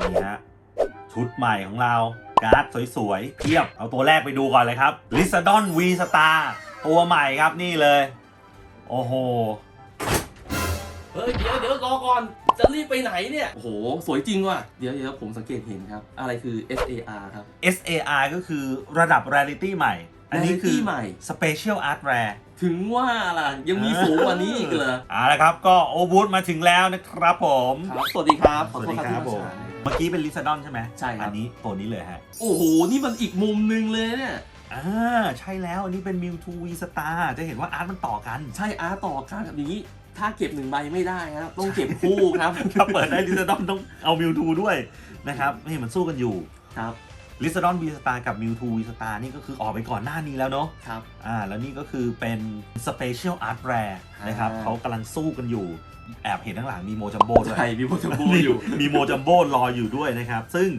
นี่ฮะชุดใหม่ของเราการ์ดสวยๆ เพียบ เอาตัวแรกไปดูก่อนเลยครับลิซาดอนวีสตาร์ตัวใหม่ครับนี่เลย โอ้โห เฮ้ยเดี๋ยวเดี๋ยวรอก่อน จะรีบไปไหนเนี่ย โอ้โห สวยจริงว่ะ เดี๋ยวเดี๋ยวผมสังเกตเห็นครับ อะไรคือ SAR ครับ SAR ก็คือระดับ Rarity ใหม่ อันนี้คือ Rarity ใหม่ Special Art Rare ถึงว่าล่ะ ยังมีสูงกว่านี้อีกเหรอเอาละครับ ก็โอบูธมาถึงแล้วนะครับผมครับสวัสดีครับขอสโทวัสษดีครับครับผที่มมาสายเมื่อกี้เป็นลิซาดอนใช่ไหมใช่ครับอันนี้ตัวนี้เลยฮะ โอ้โห นี่มันอีกมุมหนึงเลยเนี่ยอ่าใช่แล้วอันนี้เป็น Mewtwo V Star จะเห็นว่าอาร์ตมันต่อกัน ใช่อาร์ตต่อการแบบนี้ถ้าเก็บหนึ่งใบไม่ได้ครับต้องเก็บคู่ครับ ถ้าเปิดได้ลิซาดอนต้องเอามิวทูด้วยนะครับนี่มันสู้กันอยู่ครับ ลิซาดอนวีสตาร์กับมิวทูวีสตาร์นี่ก็คือออกไปก่อนหน้านี้แล้วเนาะครับ อ่าแล้วนี่ก็คือเป็นสเปเชียลอาร์ตแรร์นะครับอ่า เขากำลังสู้กันอยู่ แอบเห็นข้างหลังมีโมจัมโบ้ด้วย ใช่มีโปรโตโบนี่อยู่ มีโมจัมโบ้รออยู่ด้วยนะครับ ซึ่ง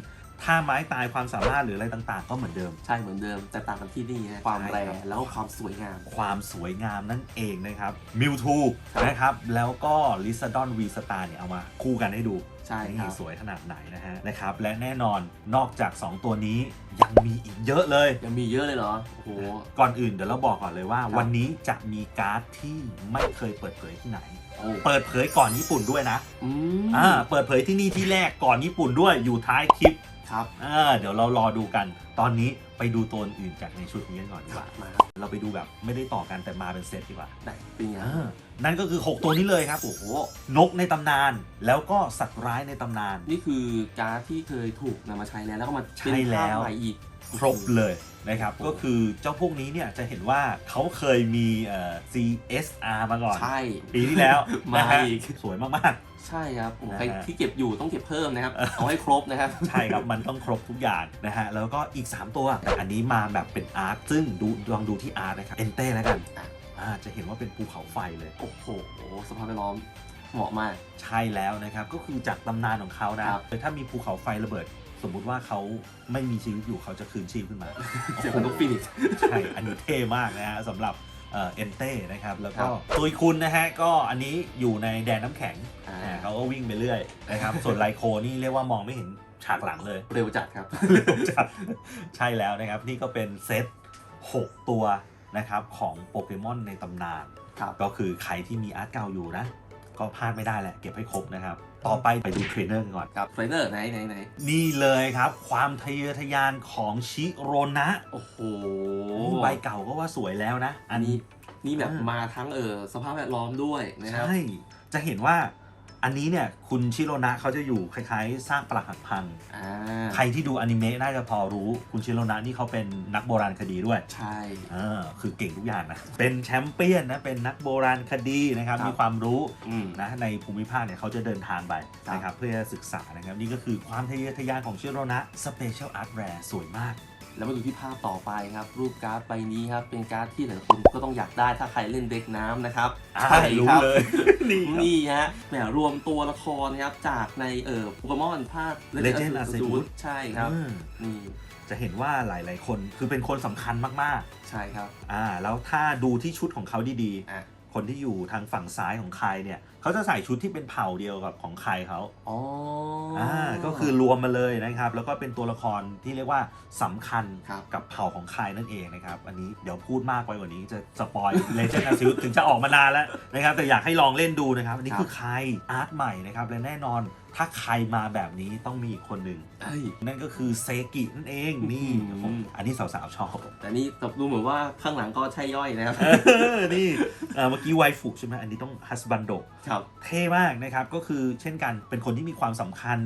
ถ้าไม้ตายความสามารถหรืออะไรต่างๆ ก็เหมือนเดิม ใช่เหมือนเดิมแต่ต่างกันที่นี่ฮะความใช่แรครับงแล้วก็ความสวยงาม ความสวยงามนั่นเองนะครับมิวทูครับ นะครับ แล้วก็ลิซาดอนวีสตาร์เนี่ยเอามาคู่กันให้ดู ใช่ครับ นี่สวยขนาดไหนนะฮะนะครับและแน่นอนนอกจาก 2 ตัวนี้ยังมีอีกเยอะเลย ยังมีเยอะเลยเหรอ โอ้โห ก่อนอื่นเดี๋ยวเราบอกก่อนเลยว่าครับวันนี้จะมีการ์ดที่ไม่เคยเปิดเผยที่ไหน โอ้ เปิดเผยก่อนญี่ปุ่นด้วยนะอืมอ่าเปิดเผยที่นี่ที่แรกก่อนญี่ปุ่นด้วยอยู่ท้ายคลิป ครับ อ่าเดี๋ยวเรารอดูกัน ตอนนี้ ไปดูตัวอื่นจากในชุดนี้กันก่อนดีกว่า มาครับเราไปดูแบบไม่ได้ต่อกันแต่มาเป็นเซตดีกว่าไหนเป็นไงอ่านั่นก็คือ 6 ตัวนี้เลยครับ โอ้โห นกในตำนาน แล้วก็สัตว์ร้ายในตำนาน นี่คือการ์ดที่เคยถูกนำมาใช้แล้วแล้วก็มาเป็นใช่แล้ว ภาพใหม่อีก ครบเลยนะครับ โอ้โห ก็คือเจ้าพวกนี้เนี่ยจะเห็นว่าเขาเคยมีเอ่อ CSR มาก่อน ใช่ ปีที่แล้วมานะฮะอีก สวยมาก ใช่ครับโอ้โหนะฮะใครที่เก็บอยู่ต้องเก็บเพิ่มนะครับ เอาให้ครบนะครับๆใช่ครับมันต้องครบทุกอย่างนะฮะ แล้วก็อีก 3 ตัวแต่อันนี้มาแบบเป็นอาร์ตซึ่งดูลองดูที่อาร์ตนะครับเอนเต้แล้วกันอะอ่าจะเห็นว่าเป็นภูเขาไฟเลย โอ้โหสภาพแวดล้อมเหมาะมาก ใช่แล้วนะครับ ก็คือจากตำนานของเขานะครับถ้ามีภูเขาไฟระเบิดสมมุติว่าเขาไม่มีชีวิตอยู่เขาจะคืนชีพขึ้นมาเสียงเหมือนนกฟีนิกซ์ใช่ อันนี้เท่มากนะฮะสำหรับ เอ่อ็นเต้นะครับ แล้วก็ครับตุยคุณนะฮะก็อันนี้อยู่ในแดนน้ำแข็งอ่าอ่า เขาก็วิ่งไปเรื่อยนะครับ ส่วนไลโคนี่เรียกว่ามองไม่เห็นฉากหลังเลย เร็วจัดครับจัดใช่แล้วนะครับ นี่ก็เป็นเซต 6 ตัวนะครับของโปเกมอนในตำนาน ครับ ก็คือใครที่มีอาร์ตเก่าอยู่นะ ก็พลาดไม่ได้แหละ เก็บให้ครบนะครับ ต่อไปไปดูเทรนเนอร์กันก่อนครับเทรนเนอร์ไหนไหนไหนนี่เลยครับ ความทะเยอทะยานของชิโรนะ โอ้โหใบเก่าก็ว่าสวยแล้วนะ อันนี้นี่แบบอ่ามมาทั้งเออสภาพแวดล้อมด้วยนะครับใช่จะเห็นว่า อันนี้เนี่ยคุณชิโรนะเขาจะอยู่คล้ายๆ สร้างปรักหักพัง อ่าใครที่ดูอนิเมะน่าจะพอรู้คุณชิโรนะนี่เขาเป็นนักโบราณคดีด้วยใช่ เออคือเก่งทุกอย่างนะ เป็นแชมเปี้ยนนะ เป็นนักโบราณคดีนะครับ ครับ มีความรู้อืม นะในภูมิภาคเนี่ยเขาจะเดินทางไปครับ นะครับเพื่อศึกษานะครับ นี่ก็คือความทะเยอทะยานของชิโรนะสเปเชียลอาร์ตแรสวยมาก แล้วมาดูที่ภาพต่อไปครับ รูปการ์ดใบนี้ครับ เป็นการ์ดที่หลายคนก็ต้องอยากได้ถ้าใครเล่นเด็กน้ำนะครับอ่าใช่รู้ครับเลยนี่ครับนี่ฮะแหมรวมตัวละครนะครับ จากในเอ่อโปเกมอนภาค Legend Arceus ใช่ครับอืมนี่จะเห็นว่าหลาย ๆ คนคือเป็นคนสำคัญมากใช่ครับๆอ่า แล้วถ้าดูที่ชุดของเขาดีอะๆ คนที่อยู่ทางฝั่งซ้ายของใครเนี่ยเขาจะใส่ชุดที่เป็นเผ่าเดียวกับของใครเขาอ๋ออ่าก็คือรวมมาเลยนะครับ แล้วก็เป็นตัวละครที่เรียกว่าสำคัญครับกับเผ่าของใครนั่นเองนะครับ อันนี้เดี๋ยวพูดมากไปกว่านี้จะสปอยเลเจนด์อาซิถึงจะออกมานานแล้วนะครับ แต่อยากให้ลองเล่นดูนะครับ อันนี้ครับคือใครอาร์ตใหม่นะครับและแน่นอน ถ้าใครมาแบบนี้ต้องมีอีกคนหนึ่งเอ้ย นั่นก็คือเซกินั่นเองนี่อืมผมอันนี้สาวๆชอบ แต่นี่ดูเหมือนว่าข้างหลังก็ใช่ย่อยนะครับ เออ นี่เอ่อเมื่อกี้ไวฟุใช่ไหมอันนี้ต้องฮัสบันโด ครับ เท่มากนะครับ ก็คือเช่นกันเป็นคนที่มีความสำคัญ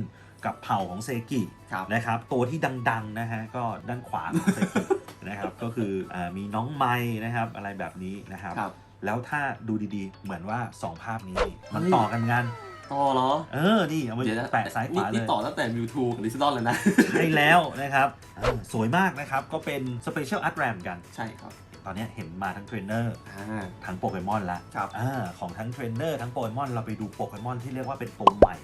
กับเผ่าของเซกิครับ นะครับ ตัวที่ดังๆนะฮะก็ด้านขวาของเซกิ นะครับ ก็คืออามีน้องไม้นะครับ อะไรแบบนี้นะครับ ครับ แล้วถ้าดูดีๆ เหมือนว่า 2 ภาพนี้ มันเฮ้ย ต่อกันกัน ต่อเหรอ เออ นี่เอามาเดี๋ยวนะแปะซ้ายขวาเลนี่ยต่อตั้งแต่มิวทูของลิซดอนเลยนะ ใช่แล้วนะครับอ่าสวยมากนะครับ ก็เป็นสเปเชียลอาร์ตแรมกัน ใช่ครับ ตอนนี้เห็นมาทั้งเทรนเนอร์ อ่า ทั้งโปเกมอนละครับ อ่าของทั้งเทรนเนอร์ทั้งโปเกมอนเราไปดูโปเกมอนที่เรียกว่าเป็นตัวใหม่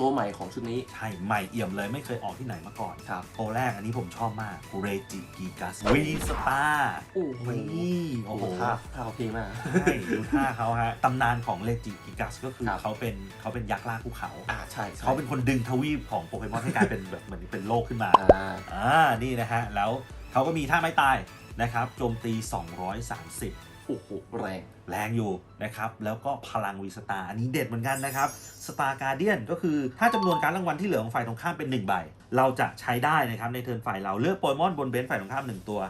ตัวใหม่ของชุดนี้ ใช่ ใหม่เอี่ยมเลยไม่เคยออกที่ไหนมาก่อนครับตัวแรกอันนี้ผมชอบมากเรจิกิกัสวีสตาร์โอ้โหนี่โอ้โอ้โหโหท่าท่าเขาเพลงมาก ใช่ ดูท่าเขาฮะ ตำนานของเรจิกิกัสก็คือครับ เขาเป็นเขาเป็นยักษ์ล่าภูเขา อ่าใช่ใช่เขาเป็นคนดึงทวีปของโปเกมอนให้กลายเป็นแบบเหมือนเป็นโลกขึ้นมา อ่า อ่า นี่นะฮะ แล้วเขาก็มีท่าไม้ตายนะครับ โจมตี 230 โอ้โหแรงแรงอยู่นะครับ แล้วก็พลังวีสตาอันนี้เด็ดเหมือนกันนะครับสตาร์การเดียนก็คือถ้าจำนวนการรางวัลที่เหลือของฝ่ายตรงข้ามเป็น 1 ใบ เราจะใช้ได้นะครับในเทิร์นฝ่ายเราเลือกโปเกมอนบนเบนซ์ฝ่ายตรงข้าม 1 ตัว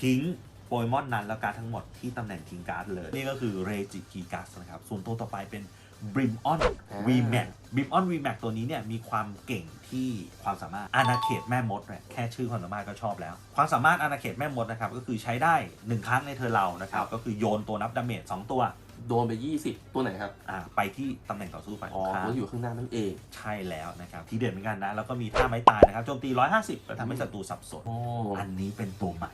ทิ้งโปเกมอนนั้นแล้วการทั้งหมดที่ตำแหน่งทิ้งการ์ดเลย นี่ก็คือเรจิกีกัสนะครับส่วนตัวต่อไปเป็น บริมออนอ่าวีแม็กบริมออนวีแม็กตัวนี้เนี่ยมีความเก่งที่ความสามารถอาณาเขตแม่มดเนี่ยแค่ชื่อความสามารถก็ชอบแล้ว ความสามารถอาณาเขตแม่มดนะครับก็คือใช้ได้ 1 ครั้งในเธอเรานะครับก็คือโยนตัวนับดาเมจ2ตัว โดนไป 20 ตัวไหนครับอ่าไปที่ตำแหน่งต่อสู้ฝ่ายตอ๋รองข้ามตัวอยู่ข้างหน้านั่นเองใช่แล้วนะครับที่เด่นเหมือนกันนะแล้วก็มีท่าไม้ตายนะครับโจมตี 150แล้วทำให้ศัตรูสับสน โอ้อันนี้เป็นตัวใหม่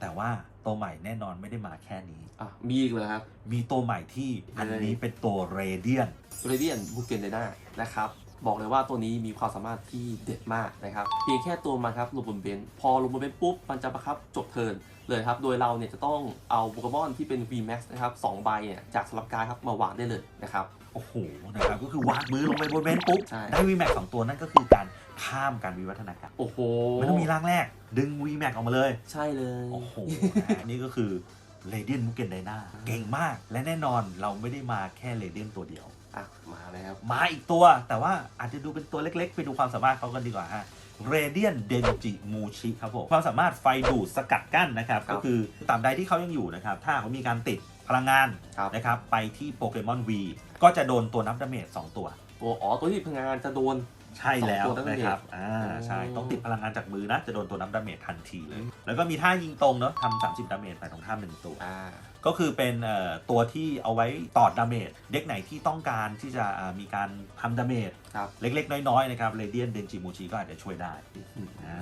แต่ว่า ตัวใหม่แน่นอนไม่ได้มาแค่นี้ อะมีอีกเลยครับ มีตัวใหม่ที่อันนี้เป็นตัวเรเดียนเรเดียนบูเกนเดน่านะครับ บอกเลยว่าตัวนี้มีความสามารถที่เด็ดมากนะครับเพียงแค่ตัวมันครับลงบนเบนซ์พอลงบนเบนซ์ปุ๊บมันจะประคับจบเทิร์นเลยครับโดยเราเนี่ยจะต้องเอาโปเกมอนที่เป็น VMAX นะครับสองใบเนี่ยจากสลับการดครับมาวางได้เลยนะครับโอ้โหนะครับก็คือวางมือลงไปบนเบนปุ๊บใช่ได้วีแม็กสองตัวนั่นก็คือการข้ามการวิวัฒนาการโอ้โหไม่ต้องมีร่างแรก ดึงวีแม็กออกมาเลย ใช่เลยโอ้โหนี่ก็คือเรเดียนมุกเกนไดนาเก่งมาก และแน่นอนเราไม่ได้มาแค่เรเดียนตัวเดียว อะมาแล้ว มาอีกตัวแต่ว่าอาจจะดูเป็นตัวเล็กๆ ไปดูความสามารถเขากันดีกว่าฮะเรเดียนเดนจิมูชิครับผมความสามารถไฟดูดสกัดกั้นนะครับ ครับก็คือตราบใดที่เขายังอยู่นะครับ ถ้าเขามีการติดพลังงานครับ นะครับ ไปที่โปเกมอน V ก็จะโดนตัวนับดาเมจ2ตัว ตัวอ๋อตัวที่พลังงานจะโดน ใช่แล้วสองตัวนับดาเมจนะครับอ่าใช่อ๋อต้องติดพลังงานจากมือนะ จะโดนตัวนับดาเมจทันทีเลยแล้วก็มีท่ายิงตรงเนาะทำ30ดาเมจไปตรงข้ามหนึ่งตัว อ่า ก็คือเป็นเอ่อตัวที่เอาไว้ตอดดาเมจเด็กไหนที่ต้องการที่จะอ่ามีการทำดาเมจครับเล็กๆ น้อยๆนะครับเรเดียนเดนจิมูชิก็อาจจะช่วยได้อืมอ่า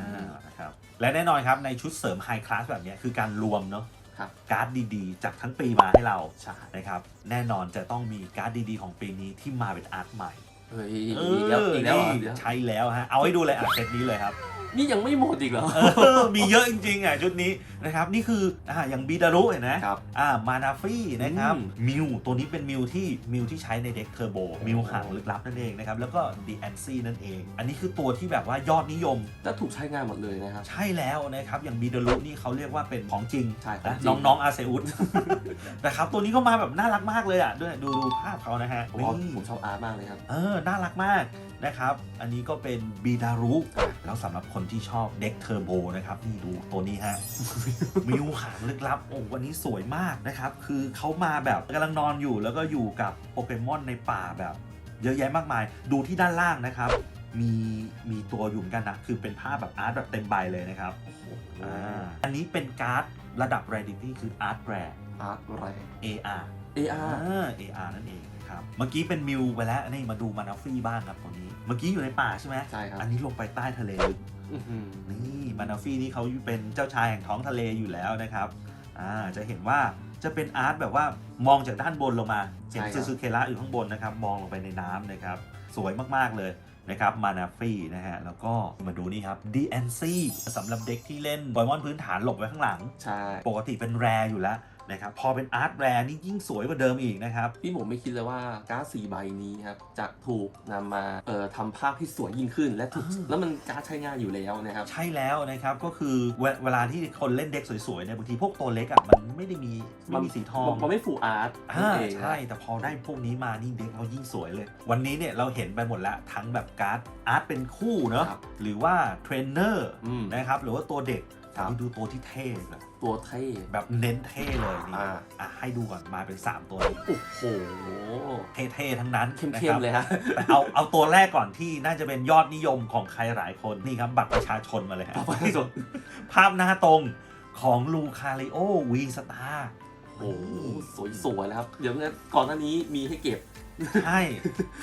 นะครับและแน่นอนครับในชุดเสริมไฮคลาสแบบเนี้ยคือการรวมเนาะครับการ์ดดีๆ จากทั้งปีมาให้เราใช่นะครับแน่นอนจะต้องมีการ์ดดีๆ ของปีนี้ที่มาเป็นอาร์ตใหม่เฮ้ยเออีกแล้วอีกแล้วเหรอนี่เดี๋ยวใช่แล้วฮะเอาให้ดูเลยอะเซตนี้เลยครับ นี่ยังไม่หมดอีกเหรอ เออมีเยอะจริงๆอะชุดนี้นะครับนี่คืออ่าอย่างบีดารุเห็นไหมครับอ่ามานาฟี่นะครับอืมมิวตัวนี้เป็นมิวที่มิวที่ใช้ในเด็กเทอร์โบมิวหางลึกลับนั่นเองนะครับแล้วก็ดีแอนซี่นั่นเอง อันนี้คือตัวที่แบบว่ายอดนิยมและถูกใช้งานหมดเลยนะครับ ใช่แล้วนะครับอย่างบีดารุนี่เขาเรียกว่าเป็นของจริงใช่ของนะจริง น้องๆอาเซอุส นะครับตัวนี้ก็มาแบบน่ารักมากเลยอะด้วยดูดูภาพเขานะฮะผมว่านี่ ผมชอบอาร์ตมากเลยครับ เออ น่ารักมากนะครับ อันนี้ก็เป็นบีดารุ แล้วสำหรับคนที่ชอบเด็กเทอร์โบนะครับนี่ดูตัวนี้ฮะ มิวหางลึกลับโอ้วันนี้สวยมากนะครับ คือเขามาแบบกำลังนอนอยู่แล้วก็อยู่กับโปเกมอนในป่าแบบ เยอะแยะมากมาย ดูที่ด้านล่างนะครับ มีมีตัวอยู่เหมือนกันนะคือเป็นภาพแบบอาร์ตแบบเต็มใบเลยนะครับอ่าอันนี้เป็นการ์ดระดับ Rarity คืออาร์ตแรอาร์ตอะไร AR AR อ่า AR นั่นเองนะครับเมื่อกี้เป็นมิวไปแล้วนี่มาดูมานาฟี่บ้างครับตัวนี้ เมื่อกี้อยู่ในป่าใช่ไหมใช่ครับ อันนี้ลงไปใต้ทะเลลึกอื้อหือ นี่มานาฟี่นี่เขาเป็นเจ้าชายแห่งท้องทะเลอยู่แล้วนะครับอ่าจะเห็นว่าจะเป็นอาร์ตแบบว่ามองจากด้านบนลงมาเห็นซูซูเคระอยู่ข้างบนนะครับ มองลงไปในน้ำนะครับ สวยมากๆเลยนะครับมานาฟี่นะฮะ แล้วก็มาดูนี่ครับ DNC สำหรับเด็กที่เล่นบอยมอนพื้นฐานหลบไว้ข้างหลัง ใช่ ปกติเป็นแรอยู่แล้ว นะครับพอเป็นอาร์ตแรนี่ยิ่งสวยกว่าเดิมอีกนะครับ พี่ผมไม่คิดเลยว่าการ์ดสี่ใบนี้ครับจะถูกนำมาเอ่อทำภาพให้สวยยิ่งขึ้น และถูกอ่าแล้วมันการ์ดใช้งานอยู่แล้วนะครับ ใช่แล้วนะครับก็คือเวเวลาที่คนเล่นเด็กสวยๆเนี่ยบางทีพวกตัวเล็กอะมันไม่ได้มีไม่มีสีทองมันไม่ฟูอาร์ตอ่าเองนะใช่แต่พอได้พวกนี้มานี่เด็กเรายิ่งสวยเลย วันนี้เนี่ยเราเห็นไปหมดแล้วทั้งแบบการ์ดอาร์ตเป็นคู่เนอะครับหรือว่าเทรนเนอร์อืมนะครับหรือว่าตัวเด็ก ครับนี่ดูตัวที่เท่เลยตัวเท่ แบบเน้นเท่เลยนี่อ่า อะให้ดูก่อนมาเป็น 3 ตัวนี้โอ้โหเท่ๆทั้งนั้นเข้มนะเข้คมรับ เลยฮะ แต่เอาเอาตัวแรกก่อนที่น่าจะเป็นยอดนิยมของใครหลายคนนี่ครับ บัตรประชาชนมาเลยฮะเอาไปให้จบภาพหน้าตรงของลูคาริโอวีสตาร์โอ้โหสวยๆแล้วครับ เดี๋ยวนะก่อนหน้านี้มีให้เก็บ ใช่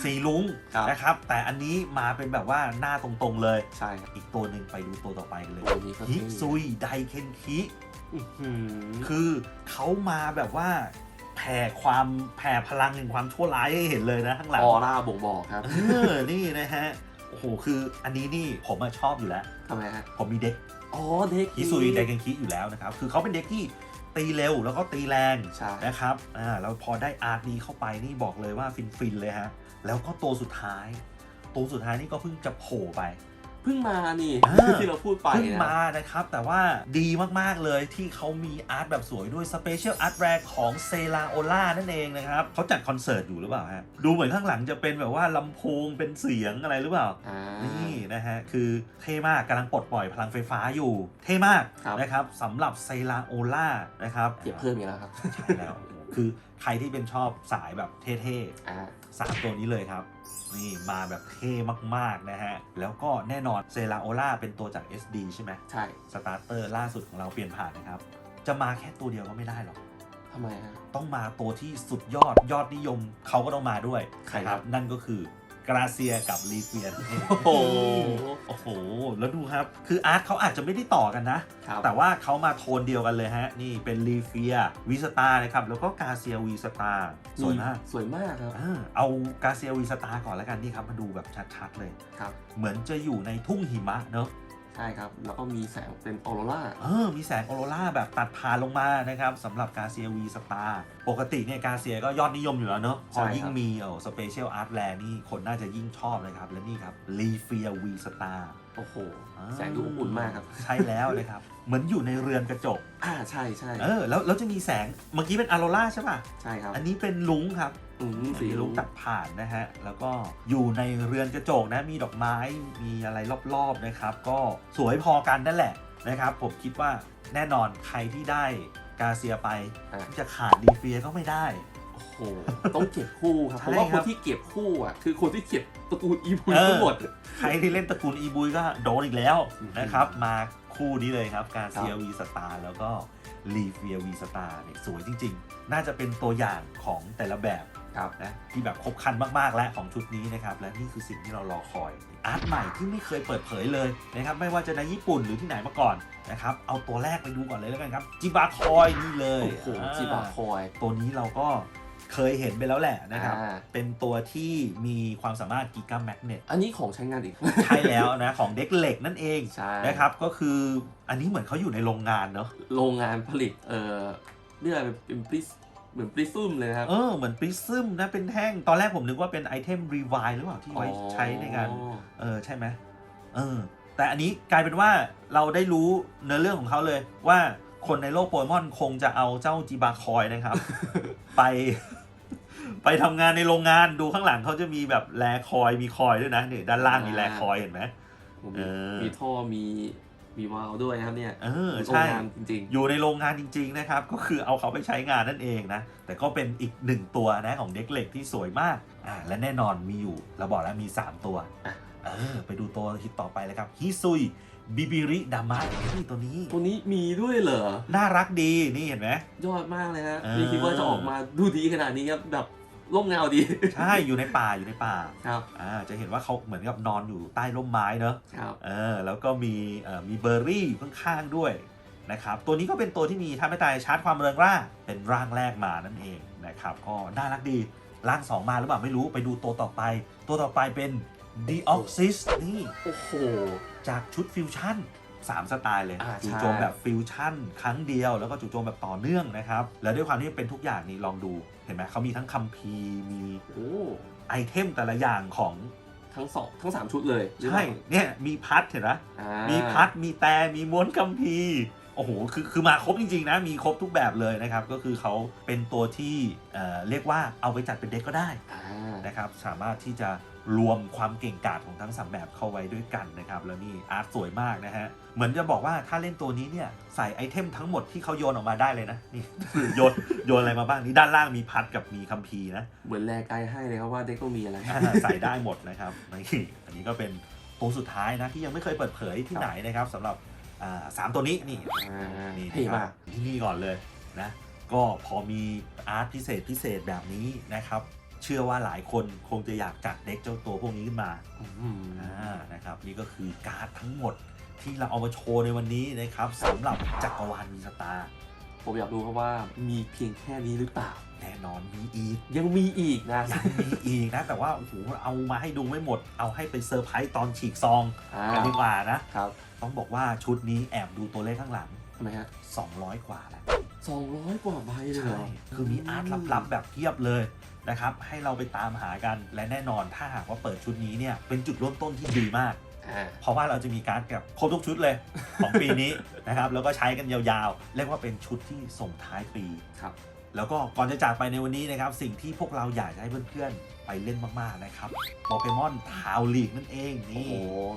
สีลุงครับ นะครับ แต่อันนี้มาเป็นแบบว่าหน้าตรงๆเลย ใช่ครับอีกตัวหนึ่งไปดูตัวต่อไปกันเลย ตัวนี้ก็ฮิเท่ซุยไดเคนคิ อื้อหือคือเขามาแบบว่าแผ่ความแผ่พลังแห่งความชั่วร้ายให้เห็นเลยนะข้างหลังออร่าบ่งบอกครับเออนี่นะฮะ โอ้โห คืออันนี้นี่ผมอะชอบอยู่แล้ว ทำไมฮะผมมีเด็ก อ๋อเด็กฮิซุยไดเกนคิอยู่แล้วนะครับ คือเขาเป็นเด็กที่ ตีเร็วแล้วก็ตีแรงใช่ นะครับอ่าแล้วพอได้อาร์ตนี้เข้าไปนี่บอกเลยว่าฟินฟินๆเลยฮะแล้วก็ตัวสุดท้าย ตัวสุดท้ายนี่ก็เพิ่งจะโผล่ไป เพิ่งมานี่อ่า ที่เราพูดไปเพิ่งนะ มานะครับ แต่ว่าดีมาก ๆ เลยที่เขามีอาร์ตแบบสวยด้วยสเปเชียลอาร์ตแรกของเซลาโอล่านั่นเองนะครับเขาจัดคอนเสิร์ตอยู่หรือเปล่าฮะดูเหมือนข้างหลังจะเป็นแบบว่าลำโพงเป็นเสียงอะไรหรือเปล่า อ่า นี่นะฮะ คือเท่มากกำลังปลดปล่อยพลังไฟฟ้าอยู่ เท่มากครับ นะครับสำหรับเซลาโอล่านะครับเก็บเพิ่มอีกแล้วครับ ใช่แล้ว คือใครที่เป็นชอบสายแบบเท่ อ่า ๆ สามตัวนี้เลยครับ นี่มาแบบเท่มากๆนะฮะ แล้วก็แน่นอนเซลาโอล่าเป็นตัวจาก SD ใช่ไหมใช่สตาร์เตอร์ล่าสุดของเราเปลี่ยนผ่านนะครับ จะมาแค่ตัวเดียวก็ไม่ได้หรอกทำไมฮะต้องมาตัวที่สุดยอดยอดนิยมเขาก็ต้องมาด้วยใครนะครับนั่นก็คือ กราเซียกับลีเฟียนเองโอ้โหโอ้โห แล้วดูครับ คืออาร์ตเขาอาจจะไม่ได้ต่อกันนะ ครับแต่ว่าเขามาโทนเดียวกันเลยฮะ นี่เป็นลีเฟียวีสตานะครับ แล้วก็กาเซียวีสตาสวยมากสวยมากครับเออเอากาเซียวีสตาก่อนแล้วกันนี่ครับ มาดูแบบชัดๆเลย ครับ เหมือนจะอยู่ในทุ่งหิมะเนอะใช่ครับ แล้วก็มีแสงเป็นออโรราเออ มีแสงออโรราแบบตัดผ่านลงมานะครับสำหรับกาเซียวีสตาปกติเนี่ยกาเซียก็ยอดนิยมอยู่แล้วเนอะพใช่อครับยิ่งมีเออสเปเชียลอาร์ตแลนี่คนน่าจะยิ่งชอบเลยครับ และนี่ครับลีเฟียวีสตาโอ้โห แสงดูอบอุ่นมากครับ ใช่แล้วนะครับ เหมือนอยู่ในเรือนกระจกอ่าใช่ใช่เออแล้วแล้วจะมีแสงเมื่อกี้เป็นอ r โรราใช่ป่ะใช่ครับ อันนี้เป็นลุงครับอืม สีสีลุลุงงตัดผ่านนะฮะ แล้วก็อยู่ในเรือนกระจกนะ มีดอกไม้ มีอะไรรอบๆนะครับ ก็สวยพอกันนั่นแหละนะครับ ผมคิดว่าแน่นอนใครที่ได้กาเซียไปอะที่จะขาดดีเฟียก็ไม่ได้โอ้โหต้องเก็บคู่ครับใช่เพราะว่าคครับนที่เก็บคู่อะคือคนที่เก็บตระกูลอีบุยเออทั้งหมดใครที่เล่นตระกูลอีบุยก็โดนอีกแล้วอืมนะครับ มาคู่นี้เลยครับ กาเซียครับวีสตาร์แล้วก็ลีเฟียวีสตาร์เนี่ยสวยจริง ๆ น่าจะเป็นตัวอย่างของแต่ละแบบ ครับนะที่แบบครบครันมากๆแล้วของชุดนี้นะครับและนี่คือสิ่งที่เรารอคอย อาร์ตใหม่ที่ไม่เคยเปิดเผยเลยนะครับไม่ว่าจะในญี่ปุ่นหรือที่ไหนมาก่อนนะครับเอาตัวแรกไปดูก่อนเลยแล้วกันครับจิบาคอยนี่เลยโอ้โหจิบาคอย ตัวนี้เราก็เคยเห็นไปแล้วแหละนะครับอ่าเป็นตัวที่มีความสามารถกิกาแมกเนตอันนี้ของใช้งานอีก ใช่แล้วนะของเด็กเหล็กนั่นเองใช่นะครับ ก็คืออันนี้เหมือนเขาอยู่ในโรงงานเนาะ โรงงานผลิต เอ่อเรียกอะไรเป็นปริส เหมือนปริซึมเลยนะครับ เออเหมือนปริซึมนะเป็นแท่งตอนแรกผมนึกว่าเป็นไอเทมรีไวหรือเปล่าที่ไว้ใช้ในการอ๋อเออใช่ไหมเออ แต่อันนี้กลายเป็นว่าเราได้รู้เนื้อเรื่องของเขาเลยว่าคนในโลกโปเกมอนคงจะเอาเจ้าจีบาคอยนะครับ ไป ไปทำงานในโรงงานดูข้างหลังเขาจะมีแบบแลคอยมีคอยด้วยนะเนี่ยด้านล่างมีแลคอยเห็นไหมผมเอมี อมีท่อมีมีวาล์วด้วยนะครับเนี่ยเออโรงใช่งานจริงอยู่ในโรงงานจริง ๆ นะครับ ก็คือเอาเขาไปใช้งานนั่นเองนะ แต่ก็เป็นอีกหนึ่งตัวนะของเด็กเหล็กที่สวยมากอ่าและแน่นอนมีอยู่ เราบอกแล้วมี 3 ตัวอะเออไปดูตัวฮิตต่อไปเลยครับฮิซุยบิบิริดามะนี่ตัวนี้ๆตัวนี้มีด้วยเหรอ น่ารักดีนี่เห็นไหมยอดมากเลยฮะเออไม่คิดว่าจะออกมาดูดีขนาดนี้ครับแบบ ร่มเงาดี ใช่อยู่ในป่าอยู่ในป่าครับอ่าจะเห็นว่าเขาเหมือนกับนอนอยู่ใต้ร่มไม้เนอะครับเออแล้วก็มีเอ่อมีเบอร์รี่ข้างๆด้วยนะครับตัวนี้ก็เป็นตัวที่มีท่าไม่ตายชาร์จความเริงร่าเป็นร่างแรกมานั่นเองนะครับก็น่ารักดีร่าง 2 มาหรือเปล่าไม่รู้ไปดูตัวต่อไป ตัวต่อไปเป็น d e o x y s นี่โอ้โหจากชุดฟิวชั่น 3 สไตล์เลย อ่าใช่ จู่โจมแบบฟิวชั่นครั้งเดียว แล้วก็จู่โจมแบบต่อเนื่องนะครับ แล้วด้วยความที่เป็นทุกอย่างนี่ลองดูเห็นไหมเขามีทั้งคัมภีร์มีโอ้ไอเทมแต่ละอย่างของทั้งสองทั้งสามชุดเลยหรือเปใช่ล่าเนี่ยมีพัดเห็นไหม อ่ามีพัด มีแต่มีม้วนคัมภีร์โอ้โห คือ คือมาครบจริง ๆ นะ มีครบทุกแบบเลยนะครับ ก็คือเขาเป็นตัวที่เอ่อเรียกว่าเอาไปจัดเป็นเด็กก็ได้อ่านะครับ สามารถที่จะ รวมความเก่งกาจของทั้งสามแบบเข้าไว้ด้วยกันนะครับแล้วนี่อาร์ตสวยมากนะฮะเหมือนจะบอกว่าถ้าเล่นตัวนี้เนี่ยใส่ไอเทมทั้งหมดที่เขาโยนออกมาได้เลยนะนี่โยนโยนอะไรมาบ้างนี่ด้านล่างมีพัดกับมีคัมภีร์นะเหมือนแลไกด์ให้เลยครับว่าเด็กต้องมีอะไรอ่าใส่ได้หมดนะครับนี่อันนี้ก็เป็นตัวสุดท้ายนะที่ยังไม่เคยเปิดเผยที่ไหนนะครับสำหรับอ่าสามตัวนี้นี่อ่านี่เท่นะคมารักบที่นี่ก่อนเลยนะก็พอมีอาร์ตพิเศษพิเศษแบบนี้นะครับ เชื่อว่าหลายคนคงจะอยากจัดเด็กเจ้าตัวพวกนี้ขึ้นมาอืมอ่านะครับนี่ก็คือการ์ดทั้งหมดที่เราเอามาโชว์ในวันนี้นะครับสำหรับจักรวาลมีสตาร์ผมอยากรู้ครับว่ามีเพียงแค่นี้หรือเปล่า แน่นอนมีอีก ยังมีอีกนะยังมีอีกนะ แต่ว่าโอ้โหเอามาให้ดูไม่หมด เอาให้ไปเซอร์ไพรส์ตอนฉีกซองอ่ากันดีกว่านะครับต้องบอกว่าชุดนี้แอบดูตัวเลขข้างหลังทำไมฮะ200 กว่าแล้วสองร้อยกว่าใบเลยเหรใช่อคือมีอาร์ตลับๆแบบเพียบเลย นะครับให้เราไปตามหากันและแน่นอนถ้าหากว่าเปิดชุดนี้เนี่ยเป็นจุดเริ่มต้นที่ดีมากอ่าเพราะว่าเราจะมีการดแบบครบทุกชุดเลยของปีนี้นะครับแล้วก็ใช้กันยาวๆ เรียกว่าเป็นชุดที่ส่งท้ายปีครับ แล้วก็ก่อนจะจากไปในวันนี้นะครับสิ่งที่พวกเราอยากจะให้เพื่อนๆ ไปเล่นมากๆนะครับโปเกมอนทาวลีกนั่นเองโอ้นี่โห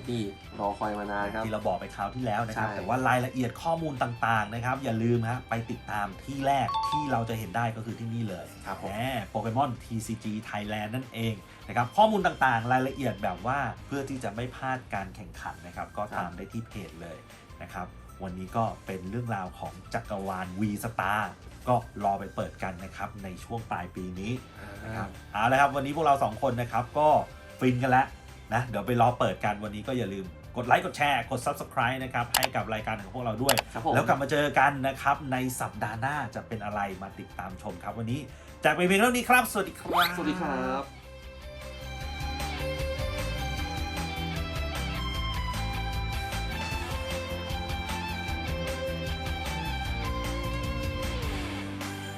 นี่รอคอยมานานครับ ที่เราบอกไปคราวที่แล้วนะครับ ใช่ แต่ว่ารายละเอียดข้อมูลต่างๆนะครับ อย่าลืมฮะไปติดตามที่แรกที่เราจะเห็นได้ก็คือที่นี่เลย ครับผมแหมโปเกมอน TCG Thailand นั่นเองนะครับข้อมูลต่างๆ รายละเอียดแบบว่าเพื่อที่จะไม่พลาดการแข่งขันนะครับ ก็ตามได้ที่เพจเลยนะครับ วันนี้ก็เป็นเรื่องราวของจักรวาล V Star ก็รอไปเปิดกันนะครับในช่วงปลายปีนี้นะครับเอาละครับวันนี้พวกเราสองคนนะครับก็ฟินกันแล้วนะเดี๋ยวไปรอเปิดกันวันนี้ก็อย่าลืมกดไลค์กดแชร์กด Subscribe นะครับให้กับรายการของพวกเราด้วยครับผมแล้วกลับมาเจอกันนะครับในสัปดาห์หน้าจะเป็นอะไรมาติดตามชมครับวันนี้จากไปเพียงเท่านี้ครับ สวัสดีครับ สวัสดีครับ